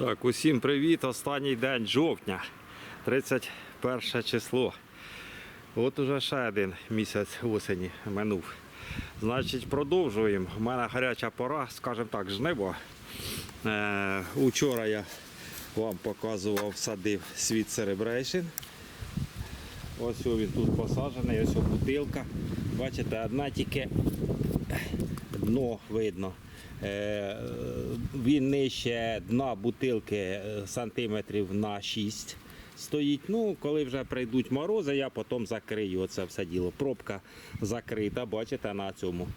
Так, усім привіт. Останній день жовтня, 31 число. От уже ще один місяць осені минув. Значить, продовжуємо. У мене гаряча пора, скажімо так, жниво. Е, учора я вам показував, садив світ Celebration. Ось він тут посаджений, ось бутилка. Бачите, одна тільки дно видно. Е, Він нижче дна бутилки е, сантиметрів на 6 стоїть. Ну, коли вже прийдуть морози, я потім закрию це все діло. Пробка закрита, бачите, на цьому.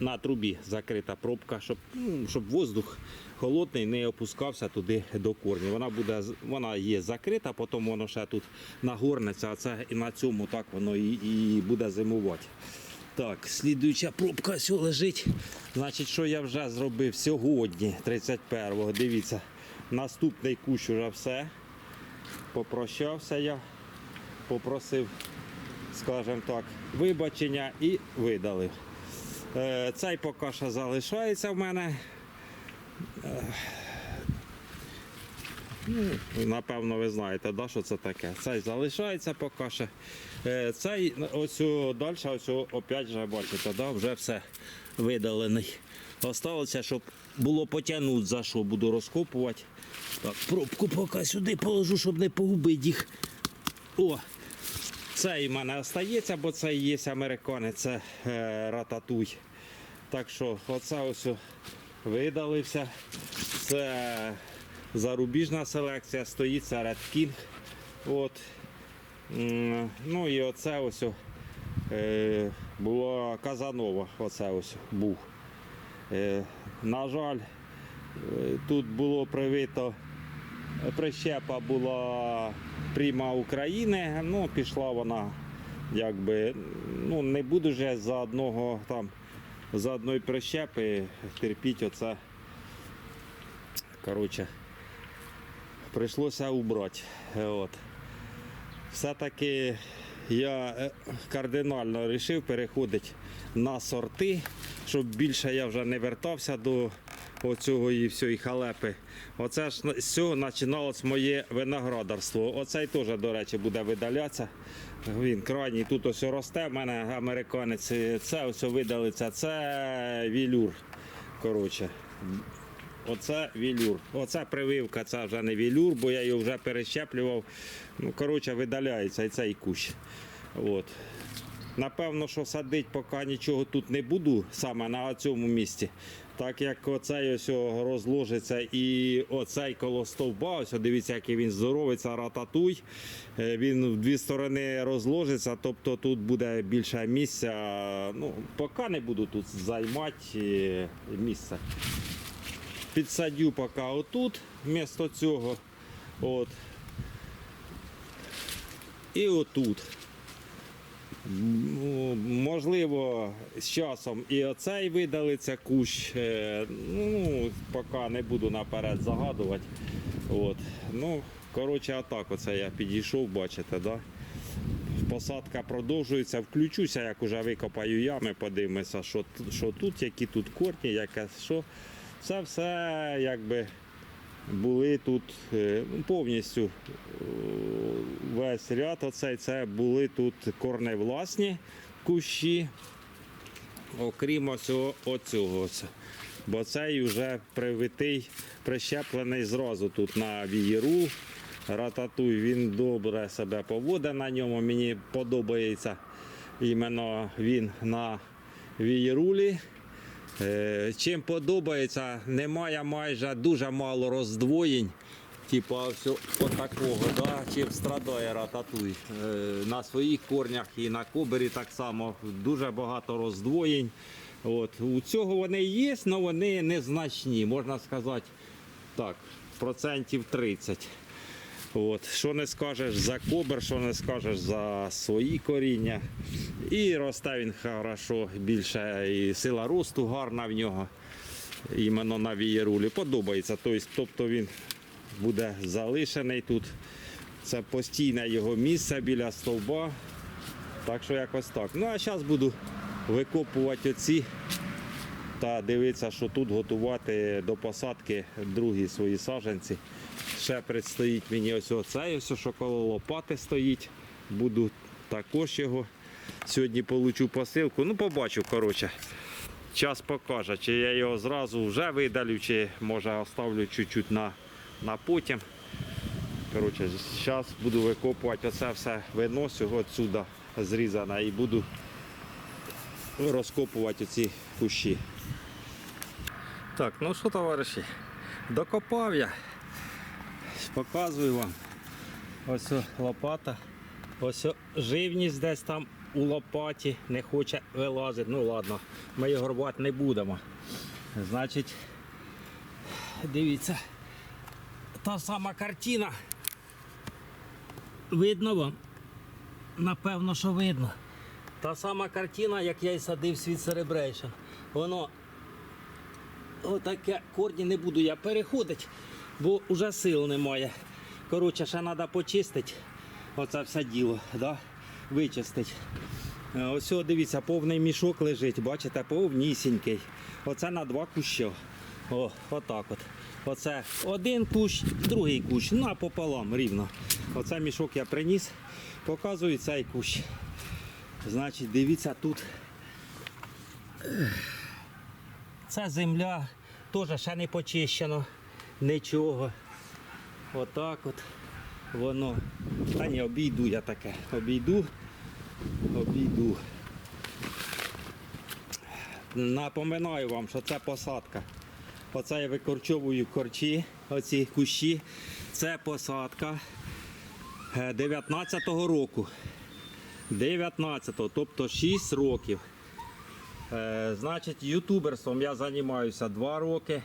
На трубі закрита пробка, щоб, ну, щоб воздух холодний не опускався туди до корнів. Вона буде вона є закрита, потім воно ще тут нагорнеться, а це і на цьому так воно і, і буде зимувати. Так, слідуюча пробка ось лежить. Значить, що я вже зробив сьогодні, 31-го. Дивіться, наступний кущ уже все. Попрощався я, попросив, скажімо так, вибачення і видалив. Е, Цей поки що залишається в мене. Ну, напевно, ви знаєте, да, що це таке. Цей залишається поки що. Е, Цей ось далі, ось опять же бачите, да, вже все видалений. Осталося, щоб було потягнути, за що буду розкопувати. Так, пробку поки сюди положу, щоб не погубити їх. О, цей в мене остається, бо це є американець, це е, рататуй. Так що оце ось видалився. Це зарубіжна селекція, стоїть Red King. От. Ну і оце ось е, було Казанова. Оце ось був. Е, на жаль, е, тут було привито прищепа була пряма України, ну пішла вона якби, ну не буду вже за одного там, за одної прищепи терпіть оце. Коротше, прийшлося убрати. Е, От. Все-таки я е, кардинально вирішив переходити на сорти, щоб більше я вже не вертався до оцього і всієї халепи. Оце ж з цього починалось моє виноградарство. Оцей теж, до речі, буде видалятися. Він крайній тут ось росте. в мене американець. Це ось видалиться. Це вілюр. Коротше. Оце вілюр. Оце прививка, це вже не вілюр, бо я його вже перещеплював. Ну, коротше, видаляється і цей кущ. От. Напевно, що садити поки нічого тут не буду саме на цьому місці. Так як оцей ось розложиться і оцей коло стовба, ось дивіться, який він здоровий, рататуй. Е, Він в дві сторони розложиться, тобто тут буде більше місця. Ну, поки не буду тут займати е, місце підсадю поки отут, вмісто цього. От. І отут. Ну, Можливо, з часом і оцей видалиться кущ. Е, Ну, поки не буду наперед загадувати. От. Ну, коротше, отак оце я підійшов, бачите, да? Посадка продовжується, включуся, як уже викопаю ями, подивимося, що, що тут, які тут корні, яке що. Це все якби були тут е, повністю е, весь ряд. Оцей це були тут корневласні кущі, окрім оцього, оцього. Бо цей вже привитий, прищеплений зразу тут на вієру. Рататуй, він добре себе поводить на ньому. Мені подобається іменно він на вієрулі. Е, Чим подобається, немає майже дуже мало роздвоєнь. Типа ось отакого, да? чим страдає рататуй. Е, На своїх корнях і на кобері так само дуже багато роздвоєнь. От. У цього вони є, але вони незначні, можна сказати так, процентів 30. От. Що не скажеш за кобер, що не скажеш за свої коріння. І росте він хорошо, більше і сила росту гарна в нього. Іменно на вієрулі. Подобається. Тобто, тобто він буде залишений тут. Це постійне його місце біля стовба. Так що якось так. Ну а зараз буду викопувати оці та дивитися, що тут готувати до посадки другі свої саджанці. Ще предстоїть мені ось оцей, ось що коло лопати стоїть. Буду також його сьогодні получу посилку. Ну, побачу, коротше. Час покаже, чи я його зразу вже видалю, чи може оставлю чуть-чуть на, на потім. Коротше, зараз буду викопувати оце все виносю отсюда зрізане і буду розкопувати ці кущі. Так, ну що, товариші, докопав я. Показую вам. Ось лопата. Ось живність десь там у лопаті не хоче вилазити. Ну ладно, ми його рвати не будемо. Значить, дивіться, та сама картина. Видно вам? Напевно, що видно. Та сама картина, як я і садив світ Celebration. Воно отаке корні не буду я переходити, бо вже сил немає. Коротше, ще треба почистити. Оце все діло, да? вичистити. Е, Ось, дивіться, повний мішок лежить, бачите, повнісінький. Оце на два кущі. О, отак от. Оце один кущ, другий кущ, напополам рівно. Оце мішок я приніс, показую цей кущ. Значить, дивіться тут. Це земля теж ще не почищено. Нічого. Отак от воно. Та ні, обійду я таке. Обійду. Обійду. Напоминаю вам, що це посадка. Оце я викорчовую корчі, оці кущі. Це посадка е, 19-го року. 19-го, тобто 6 років. Е, значить, ютуберством я займаюся 2 роки.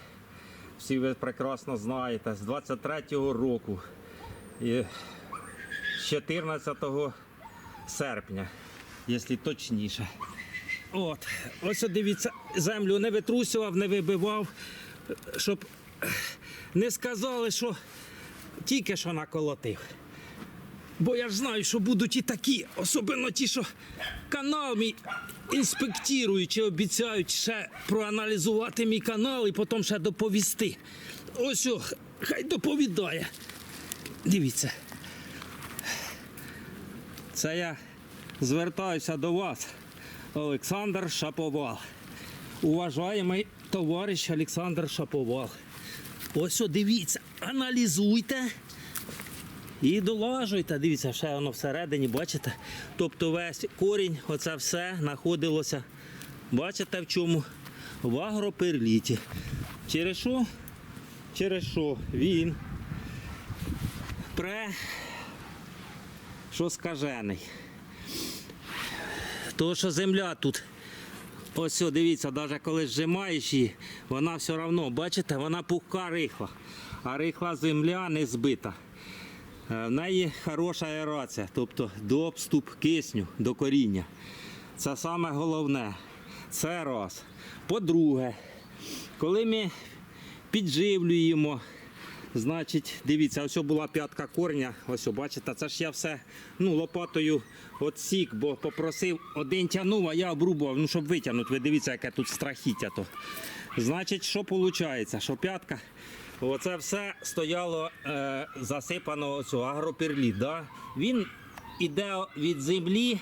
Всі ви прекрасно знаєте, з 23-го року. І з 14 серпня, якщо точніше. От, ось дивіться, землю не витрусював, не вибивав, щоб не сказали, що тільки що наколотив. Бо я ж знаю, що будуть і такі, особливо ті, що канал мій інспектують чи обіцяють ще проаналізувати мій канал і потім ще доповісти. Ось о, хай доповідає. Дивіться. Це я звертаюся до вас, Олександр Шаповал. Уважаємий товариш Олександр Шаповал. Ось о, дивіться, аналізуйте. І долажуйте, дивіться, ще воно всередині, бачите? Тобто весь корінь, оце все знаходилося. Бачите в чому? В агроперліті. Через що? Через що він пре, що скажений. Тому що земля тут. Ось, о, дивіться, навіть коли зжимаєш її, вона все одно, бачите, вона пухка рихла. А рихла земля не збита. Е, В неї хороша аерація, тобто доступ кисню до коріння. Це саме головне. Це раз. По-друге, коли ми підживлюємо, значить, дивіться, ось була п'ятка корня, ось бачите, це ж я все ну, лопатою отсік, бо попросив один тягнув, а я обрубував, ну, щоб витягнути. Ви дивіться, яке тут страхіття. То. Значить, що виходить? Що п'ятка Оце все стояло е, засипано оцю агроперліт. Да? Він іде від землі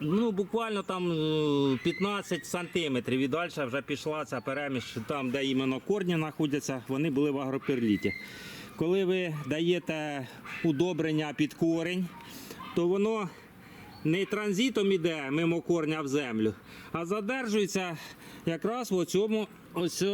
ну, буквально там е, 15 сантиметрів і далі вже пішла ця переміж там, де іменно корні знаходяться, вони були в агроперліті. Коли ви даєте удобрення під корінь, то воно не транзитом іде мимо корня в землю, а задержується якраз в цьому ось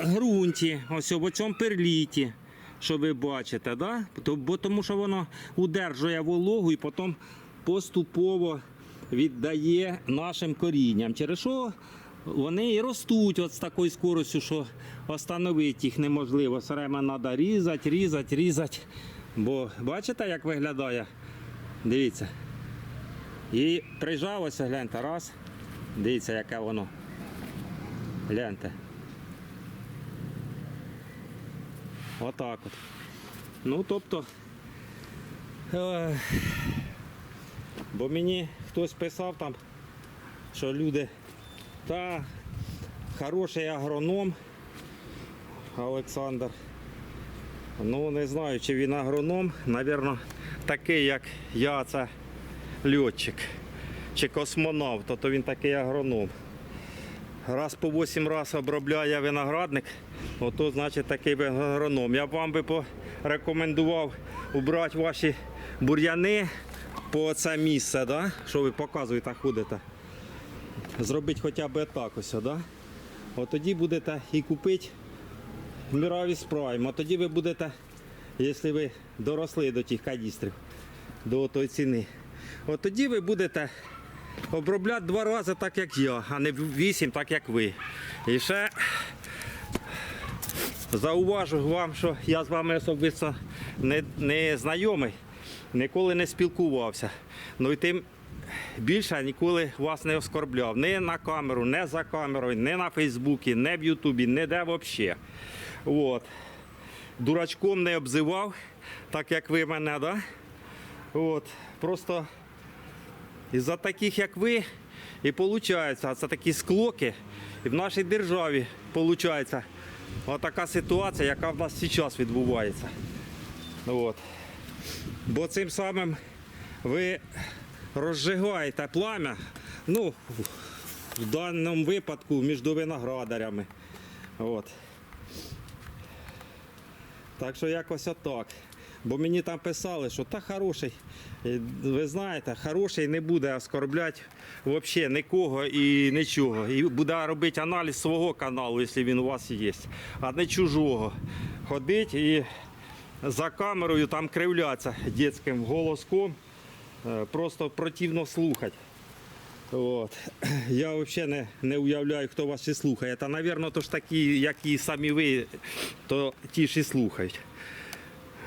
ґрунті, ось в цьому перліті, що ви бачите, да? Бо тому що воно удержує вологу і потім поступово віддає нашим корінням. Через що вони і ростуть от з такою скоростю, що остановити їх неможливо. Все время треба різати, різати, різати. Бо бачите, як виглядає? Дивіться. І прижалося, гляньте, раз. Дивіться, яке воно. Гляньте. Отак от. Ну, тобто. Е, бо мені хтось писав там, що люди Та хороший агроном Олександр. Ну, не знаю, чи він агроном. Навірно, такий, як я, це льотчик чи космонавт, то, він такий агроном. Раз по 8 разів обробляє виноградник, ото значить такий ви агроном. Я б вам би порекомендував убрати ваші бур'яни по це місце, да? що ви показуєте, ходите. Зробити хоча б так ось, да? От тоді будете і купити Міравіс Прайм, а тоді ви будете, якщо ви доросли до тих кадістрів, до тої ціни, от тоді ви будете обробляти два рази так, як я, а не вісім, так як ви. І ще зауважу вам, що я з вами особисто не, не знайомий, ніколи не спілкувався. Ну і тим більше ніколи вас не оскорбляв. Ні на камеру, не за камерою, не на Фейсбуці, не в Ютубі, ніде взагалі. От. Дурачком не обзивав, так як ви мене, да? От. Просто із-за таких, як ви, і виходить, це такі склоки. І в нашій державі виходить така ситуація, яка в нас зараз відбувається. От. Бо цим самим ви розжигаєте плам'я, ну, в даному випадку між виноградарями. От. Так що якось отак. Бо мені там писали, що та хороший. Ви знаєте, хороший не буде оскорбляти взагалі нікого і нічого. І буде робити аналіз свого каналу, якщо він у вас є, а не чужого. Ходить і за камерою там кривляться дитським голоском. Е, Просто противно слухати. От. Я взагалі не, не уявляю, хто вас і слухає. Та, мабуть, то ж такі, як і самі ви, то ті ж і слухають.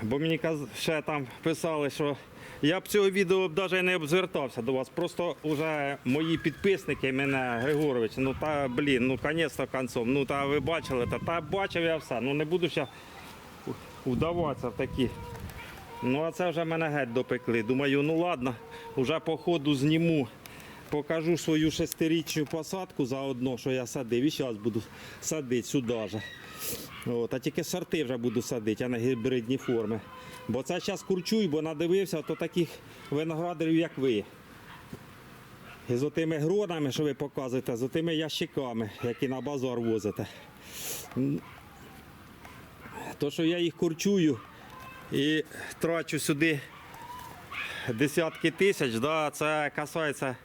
Бо мені ще там писали, що я б цього відео б навіть не б звертався до вас. Просто вже мої підписники мене, Григорович, ну та блін, ну конець-то концом. Ну та ви бачили, та, та бачив я все. Ну не буду ще вдаватися в такі. Ну а це вже мене геть допекли. Думаю, ну ладно, вже по ходу зніму. Покажу свою шестирічну посадку заодно, що я садив. І зараз буду садити сюди же. От, а тільки сорти вже буду садити, а не гібридні форми. Бо це зараз курчуй, бо надивився то таких виноградарів, як ви. І з отими гронами, що ви показуєте, з отими ящиками, які на базар возите. То, що я їх курчую і трачу сюди десятки тисяч, да, це касається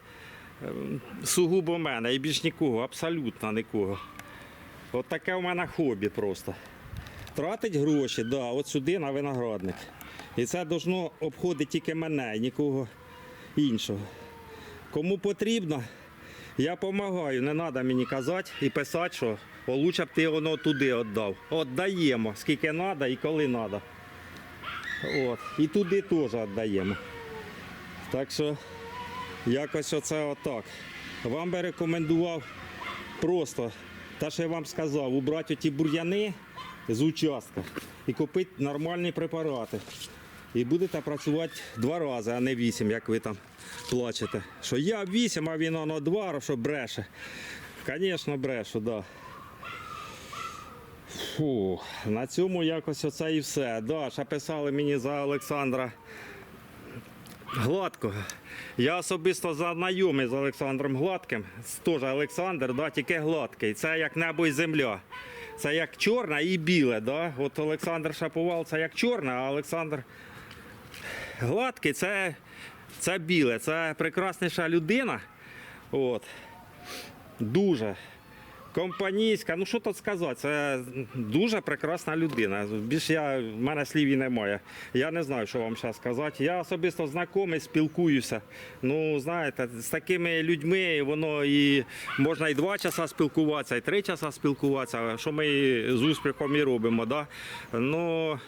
сугубо мене і більш нікого, абсолютно нікого. От таке у мене хобі просто. Тратить гроші, да, от сюди на виноградник. І це должно обходити тільки мене, і нікого іншого. Кому потрібно, я допомагаю. Не треба мені казати і писати, що «О, лучше б ти воно туди віддав. От даємо, скільки треба і коли треба. От. І туди теж віддаємо. Так що якось оце отак. Вам би рекомендував просто, те, що я вам сказав, убрати ті бур'яни з участка і купити нормальні препарати. І будете працювати два рази, а не вісім, як ви там плачете. Що я вісім, а він воно два, що бреше. Звісно, брешу. Да. Фу, на цьому якось оце і все. Да, ще писали мені за Олександра Гладкого. Я особисто знайомий з Олександром Гладким. Теж Олександр, да, тільки гладкий. Це як небо і земля. Це як чорне і біле. Да? От Олександр Шаповал це як чорне, а Олександр Гладкий це, це біле. Це прекрасніша людина. От. Дуже компанійська, ну що тут сказати, це дуже прекрасна людина. Більше я, в мене слів і немає. Я не знаю, що вам зараз сказати. Я особисто знайомий, спілкуюся. Ну, знаєте, з такими людьми воно і можна і два часа спілкуватися, і три часа спілкуватися, що ми з успіхом і робимо. Да? Ну,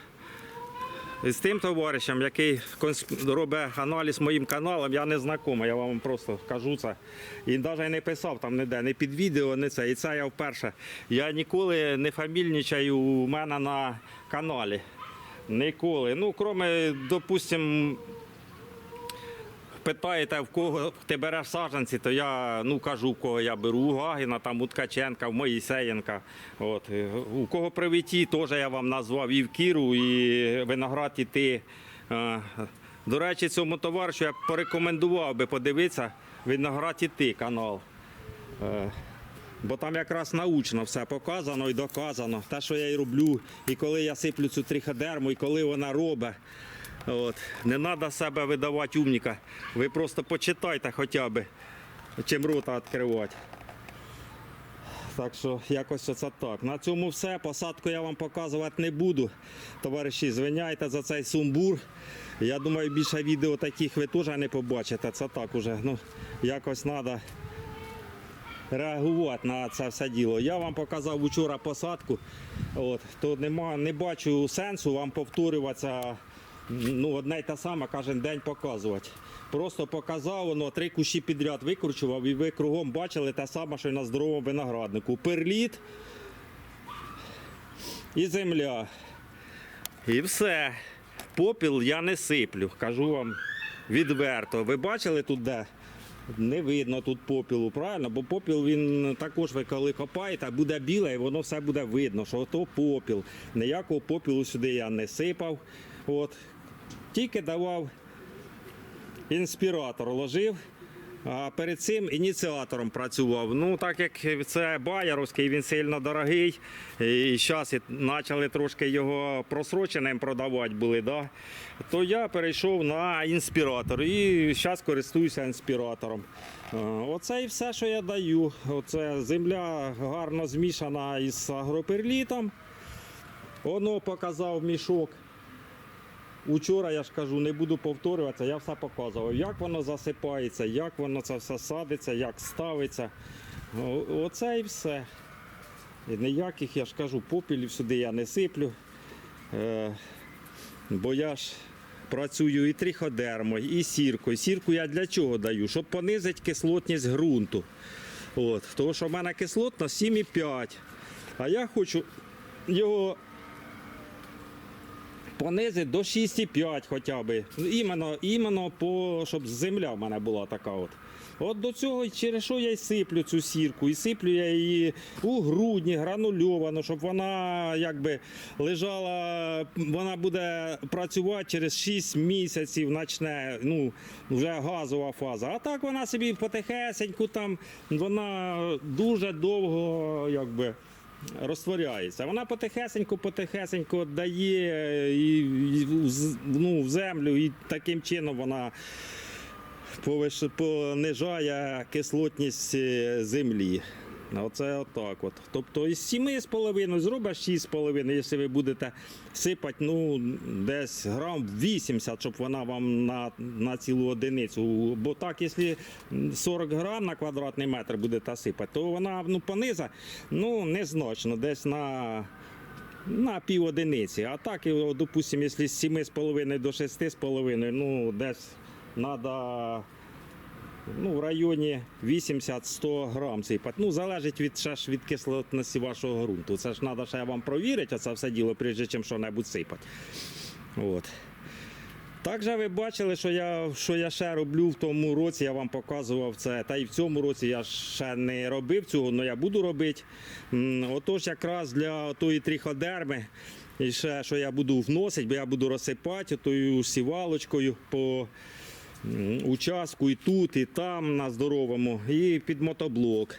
з тим товаришем, який робить аналіз моїм каналом, я не знакомий, я вам просто кажу це. І навіть не писав там ніде, не під відео, не це. І це я вперше. Я ніколи не фамільничаю у мене на каналі. Ніколи. Ну, крім, допустим, питаєте, в кого ти береш саджанці, то я ну кажу, в кого я беру у Гагіна, там у Ткаченка, в Моїсеєнка. От. е, У кого привіті, теж я вам назвав і в Кіру, і виноград і ти. Е, До речі, цьому товаришу я порекомендував би подивитися виноград і ти канал. Е, Бо там якраз научно все показано і доказано. Те, що я і роблю, і коли я сиплю цю триходерму, і коли вона робить. От. Не треба себе видавати умніка. Ви просто почитайте хоча б, чим рота відкривати. Так що якось оце так. На цьому все. Посадку я вам показувати не буду. Товариші, звиняйте за цей сумбур. Я думаю, більше відео таких ви теж не побачите. Це так уже. Ну, якось треба реагувати на це все діло. Я вам показав вчора посадку, от, то нема, не бачу сенсу вам повторюватися ну, одне й те саме кожен день показувати. Просто показав, воно три кущі підряд викручував, і ви кругом бачили те саме, що й на здоровому винограднику. Перліт і земля. І все. Попіл я не сиплю, кажу вам відверто. Ви бачили тут де? Не видно тут попілу, правильно? Бо попіл він також ви коли копаєте, буде біле, і воно все буде видно, що то попіл. Ніякого попілу сюди я не сипав. От. Тільки давав інспіратор, ложив. А перед цим ініціатором працював. Ну, так як це Баяровський, він сильно дорогий. І зараз почали трошки його просроченим продавати були, да? то я перейшов на інспіратор і зараз користуюся інспіратором. Оце і все, що я даю. Оце земля гарно змішана із агроперлітом. Воно показав мішок. Учора я ж кажу, не буду повторюватися, я все показував, як воно засипається, як воно це все садиться, як ставиться. Оце і все. І ніяких, я ж кажу, попілів сюди я не сиплю. Е, бо я ж працюю і триходермою, і сіркою. Сірку я для чого даю? Щоб понизити кислотність ґрунту. От, тому що в мене кислотність 7,5. А я хочу його понизити до 6,5 хоча б. Іменно, іменно по, щоб земля в мене була така от. От до цього через що я й сиплю цю сірку, і сиплю я її у грудні, гранульовано, щоб вона якби лежала, вона буде працювати через 6 місяців, почне, ну, вже газова фаза. А так вона собі потихесеньку там, вона дуже довго якби розтворяється. Вона потихесеньку, потихесеньку дає і, і з- ну, в землю, і таким чином вона повиш- понижає кислотність е, землі. Оце отак от. Тобто із 7,5 зробиш 6,5, якщо ви будете сипати ну, десь грам 80, щоб вона вам на, на цілу одиницю. Бо так, якщо 40 грам на квадратний метр будете сипати, то вона ну, пониза ну, незначно, десь на на пів одиниці. А так, допустимо, якщо з 7,5 до 6,5, ну десь треба ну, в районі 80-100 грам сипати. Ну, залежить від, ще ж від кислотності вашого ґрунту. Це ж треба ще вам провірити, це все діло, прежде чим що-небудь сипати. От. Також ви бачили, що я, що я ще роблю в тому році, я вам показував це. Та й в цьому році я ще не робив цього, але я буду робити. Отож, якраз для тої триходерми, і ще що я буду вносити, бо я буду розсипати тою сівалочкою по м, участку і тут, і там на здоровому, і під мотоблок.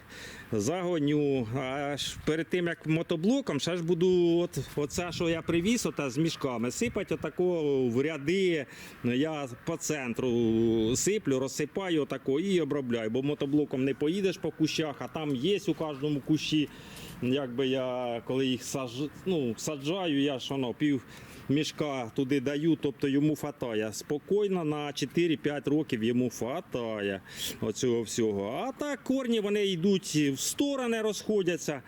Загоню. А перед тим як мотоблоком, ще ж буду от, оце, що я привіз, ота, з мішками, сипати отако в ряди. Я по центру сиплю, розсипаю отако і обробляю. Бо мотоблоком не поїдеш по кущах, а там є у кожному кущі. Якби я коли їх саж, ну, саджаю, я ж воно пів мішка туди даю, тобто йому фатає. Спокійно на 4-5 років йому фатає оцього всього. А так корні вони йдуть сторони, розходяться.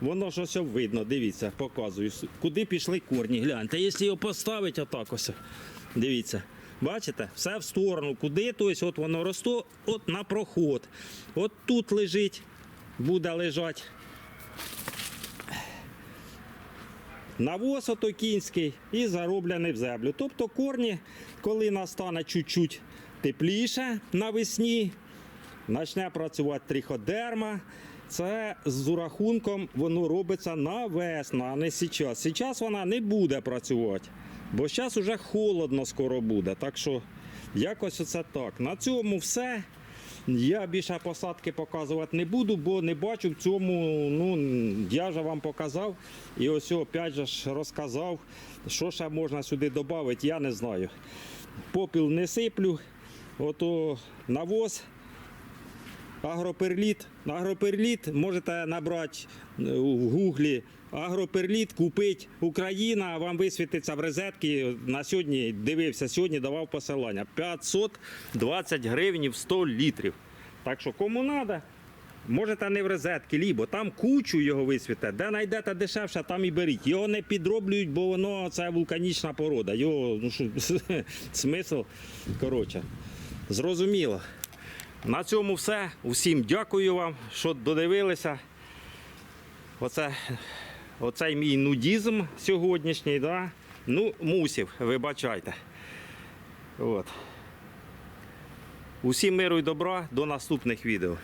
Воно ж ось видно, дивіться, показую. Куди пішли корні. Гляньте, якщо його поставити отак ось. Дивіться. Бачите, все в сторону. Куди? Тобто, от воно росте, от на проход. От тут лежить, буде лежати. навоз ото кінський і зароблений в землю. Тобто корні, коли настане чуть-чуть тепліше навесні, почне працювати триходерма. Це з урахунком воно робиться на весну, а не зараз. Зараз вона не буде працювати, бо зараз вже холодно скоро буде. Так що якось оце так. На цьому все. Я більше посадки показувати не буду, бо не бачу в цьому. Ну я вже вам показав. І ось опять же ж розказав, що ще можна сюди додати, я не знаю. Попіл не сиплю, ото навоз. Агроперліт. Агроперліт можете набрати е, в гуглі. Агроперліт купить Україна, вам висвітиться в розетки. На сьогодні дивився, сьогодні давав посилання. 520 гривень в 100 літрів. Так що кому треба, можете не в розетки, лібо там кучу його висвіте. Де знайдете дешевше, там і беріть. Його не підроблюють, бо воно це вулканічна порода. Його ну, що, смисл. Коротше, зрозуміло. На цьому все. Усім дякую вам, що додивилися. Оце, оцей мій нудізм сьогоднішній, да? Ну, мусів, вибачайте. От. Усім миру і добра, до наступних відео.